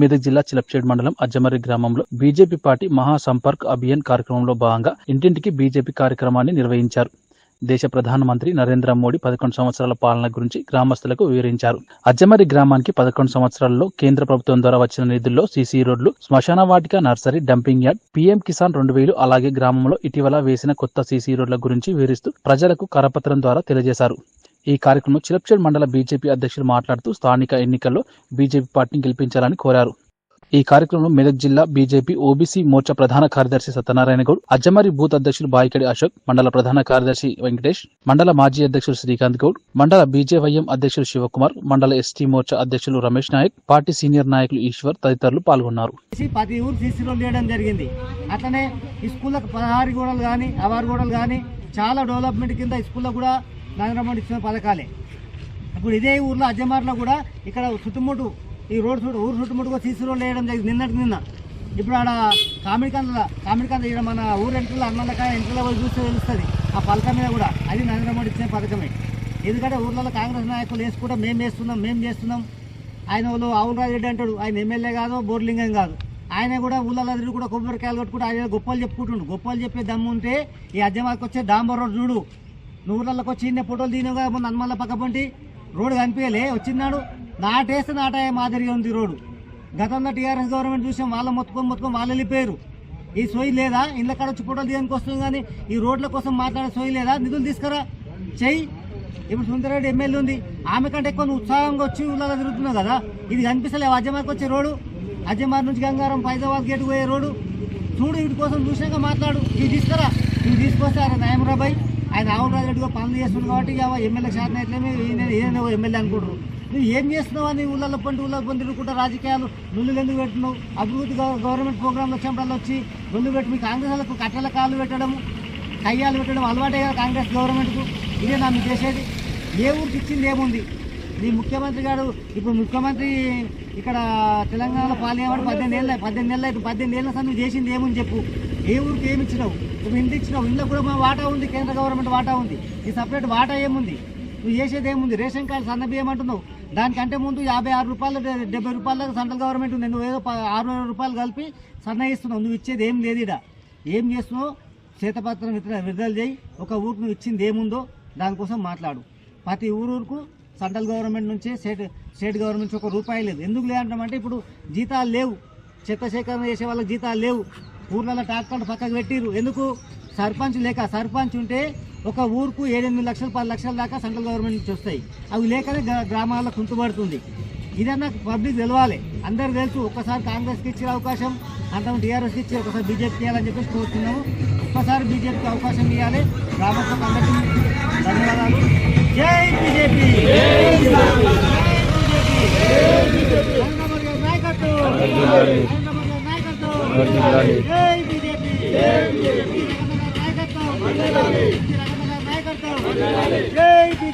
మెదక్ జిల్లా చిలప్చేడ్ మండలం అజ్జమర్రి గ్రామంలో బీజేపీ పార్టీ మహాసంపర్క్ అభియాన్ కార్యక్రమంలో భాగంగా ఇంటింటికి బీజేపీ కార్యక్రమాన్ని నిర్వహించారు. దేశ ప్రధానమంత్రి నరేంద్ర మోడీ పదకొండు సంవత్సరాల పాలన గురించి గ్రామస్తులకు వివరించారు. అజ్జమర్రి గ్రామానికి పదకొండు సంవత్సరాల్లో కేంద్ర ప్రభుత్వం ద్వారా వచ్చిన నిధుల్లో సీసీ రోడ్లు శ్మశాన వాటిక nursery dumping yard PM Kisan రెండు వేలు అలాగే గ్రామంలో ఇటీవల వేసిన కొత్త సీసీ రోడ్ల గురించి వివరిస్తూ ప్రజలకు కరపత్రం ద్వారా తెలియజేశారు. ఈ కార్యక్రమంలో చిలప్చేడ్ మండల బీజేపీ అధ్యక్షులు మాట్లాడుతూ స్థానిక ఎన్నికల్లో బీజేపీ పార్టీని గెలిపించాలని కోరారు. ఈ కార్యక్రమంలో మెదక్ జిల్లా బీజేపీ ఓబీసీ మోర్చా ప్రధాన కార్యదర్శి సత్యనారాయణ గౌడ్ అజ్జమరి బూత్ అధ్యక్షులు బాయికడి అశోక్ మండల ప్రధాన కార్యదర్శి వెంకటేష్ మండల మాజీ అధ్యక్షులు శ్రీకాంత్ గౌడ్ మండల బీజేవైఎం అధ్యక్షులు శివకుమార్ మండల ఎస్టీ మోర్చా అధ్యక్షులు రమేష్ నాయక్ పార్టీ సీనియర్ నాయకులు ఈశ్వర్ తదితరులు పాల్గొన్నారు. ఊరు జరిగింది. అట్లనే ఈ స్కూళ్ళకు పదహారు గోడలు కానీ అవారు గోడలు కానీ చాలా డెవలప్మెంట్ కింద స్కూల్లో కూడా నరేంద్ర మోడీ ఇచ్చిన పథకాలే. ఇప్పుడు ఇదే ఊర్లో అజ్జమార్లో కూడా ఇక్కడ చుట్టుముట్టు ఈ రోడ్ చుట్టూ ఊరు చుట్టుముట్టుగా సీసీ రోడ్లు వేయడం జరిగింది నిన్నటి నిన్న. ఇప్పుడు ఆడ కామిడికంద కామిడికంద ఇక్కడ మన ఊరు ఎంట్రలో అన్నలకాయ ఎంట్రలో పోయి చూస్తే తెలుస్తుంది ఆ పథకం మీద కూడా. అది నరేంద్ర మోడీ ఇచ్చిన పథకమే. ఎందుకంటే ఊర్లలో కాంగ్రెస్ నాయకులు వేసుకుంటాం మేము వేస్తున్నాం మేము చేస్తున్నాం. ఆయన వాళ్ళు ఆవుల రెడ్డి అంటాడు ఆయన ఎమ్మెల్యే కాదు బోర్లింగం కాదు. ఆయన కూడా ఊళ్ళలో తిరిగి కూడా కొబ్బరికాయలు కొట్టుకుంటూ ఆయన గొప్పలు చెప్పుకుంటుండు. గొప్పలు చెప్పే దమ్ము ఉంటే ఈ అజ్జమాకి వచ్చే డాంబర్ రోడ్ చూడు నువ్వు వచ్చి ఫోటోలు తీనగా మొన్న హనుమాన్ల పక్క రోడ్డు కనిపించలే వచ్చినాడు నాటేస్తే నాటాయ మాదిరిగా ఉంది రోడ్డు. గతంలో టీఆర్ఎస్ గవర్నమెంట్ చూసాం వాళ్ళ మొత్తుకొని మొత్తుకొని వాళ్ళు వెళ్ళిపోయారు. ఈ సోయి లేదా? ఇళ్ళ కాడ వచ్చి ఫోటోలు తీయడానికి వస్తుంది కానీ ఈ రోడ్ల కోసం మాట్లాడే సోయి లేదా? నిధులు తీసుకురా. చెయ్యి. ఇప్పుడు సుందరరెడ్డి ఎమ్మెల్యే ఉంది. ఆమె కంటే ఎక్కువ ఉత్సాహంగా వచ్చి ఊళ్ళో తిరుగుతున్నావు కదా ఇది కనిపిస్తలేవు. అజ్జమార్కి వచ్చే రోడ్డు. అజయమార్ నుంచి గంగారం ఫైజాబాద్ గేట్ పోయే రోడ్డు. చూడు వీటి కోసం చూసినాక మాట్లాడు. ఇవి తీసుకురా. ఇవి తీసుకొస్తే అరే నాయమరాబాయ్ ఆయన ఆవుల రాజరెడ్డిగా పనులు చేస్తున్నాడు కాబట్టి ఇక ఎమ్మెల్యే శాతం ఎట్లేమే ఎమ్మెల్యే అనుకుంటారు? నువ్వు ఏం చేస్తున్నావు? అని ఊళ్ళల్లో పండి ఊళ్ళో పండి తిరుగుకుంటా రాజకీయాలు నువ్వులు ఎందుకు పెట్టినావు అభివృద్ధి గవర్నమెంట్ ప్రోగ్రాంలు వచ్చినప్పుడు వచ్చి నువ్వు పెట్టి మీ కాంగ్రెస్ వాళ్ళకు కట్టెల కాళ్ళు పెట్టడము కయ్యాలు పెట్టడం అలవాటే కదా కాంగ్రెస్ గవర్నమెంట్కు. ఇదే నా మీకు చేసేది. ఏ ఊరికి ఇచ్చింది ఏముంది? నీ ముఖ్యమంత్రి గారు ఇప్పుడు ముఖ్యమంత్రి ఇక్కడ తెలంగాణలో పాలేవాడు పద్దెనిమిది ఏళ్ళ పద్దెనిమిది ఏళ్ళ అయితే పద్దెనిమిది ఏళ్ళ సార్ నువ్వు చేసింది ఏముంది చెప్పు. ఏ ఊరికి ఏమి ఇచ్చినావు? నువ్వు ఇంటి ఇచ్చినావు. ఇంట్లో కూడా మా వాటా ఉంది కేంద్ర గవర్నమెంట్ వాటా ఉంది. ఈ సపరేట్ వాటా ఏముంది? నువ్వు చేసేది ఏముంది? రేషన్ కార్డు సన్న బియ్యం అంటున్నావు. దానికంటే ముందు యాభై ఆరు రూపాయలు డెబ్బై రూపాయలకు సెంట్రల్ గవర్నమెంట్ ఉంది. నువ్వు ఏదో ఆరు రూపాయలు కలిపి సన్న ఇస్తున్నావు. నువ్వు ఇచ్చేది ఏం లేదు ఇడ ఏం చేస్తున్నావు? శ్వేతపత్రం విడుదల విడుదల చేయి. ఒక ఊరికి నువ్వు ఇచ్చింది ఏముందో దానికోసం మాట్లాడు. ప్రతి ఊరూరుకు సెంట్రల్ గవర్నమెంట్ నుంచి స్టేట్ స్టేట్ గవర్నమెంట్ నుంచి ఒక రూపాయి లేదు. ఎందుకు లేదంటామంటే ఇప్పుడు జీతాలు లేవు. చెత్త సేకరణ చేసే వాళ్ళకి జీతాలు లేవు. ఊర్లలో ట్రాక్టర్లు పక్కకు పెట్టిరు ఎందుకు? సర్పంచ్ లేక సర్పంచ్ ఉంటే ఒక ఊరుకు ఏడెనిమిది లక్షలు పది లక్షల దాకా సెంట్రల్ గవర్నమెంట్ నుంచి వస్తాయి. అవి లేకనే గ్రామాల్లో కుంటుపడుతుంది. ఇదన్నా పబ్లిక్ తెలవాలి. అందరు తెలుసు ఒక్కసారి కాంగ్రెస్కి ఇచ్చే అవకాశం అంతమంది టీఆర్ఎస్కి ఇచ్చి ఒకసారి బీజేపీకి ఇవ్వాలని చెప్పేసి కోరుతున్నాము. ఒక్కసారి బీజేపీకి అవకాశం ఇవ్వాలి. గ్రామస్తులకు అందరికీ ధన్యవాదాలు. జై బీజేపీ!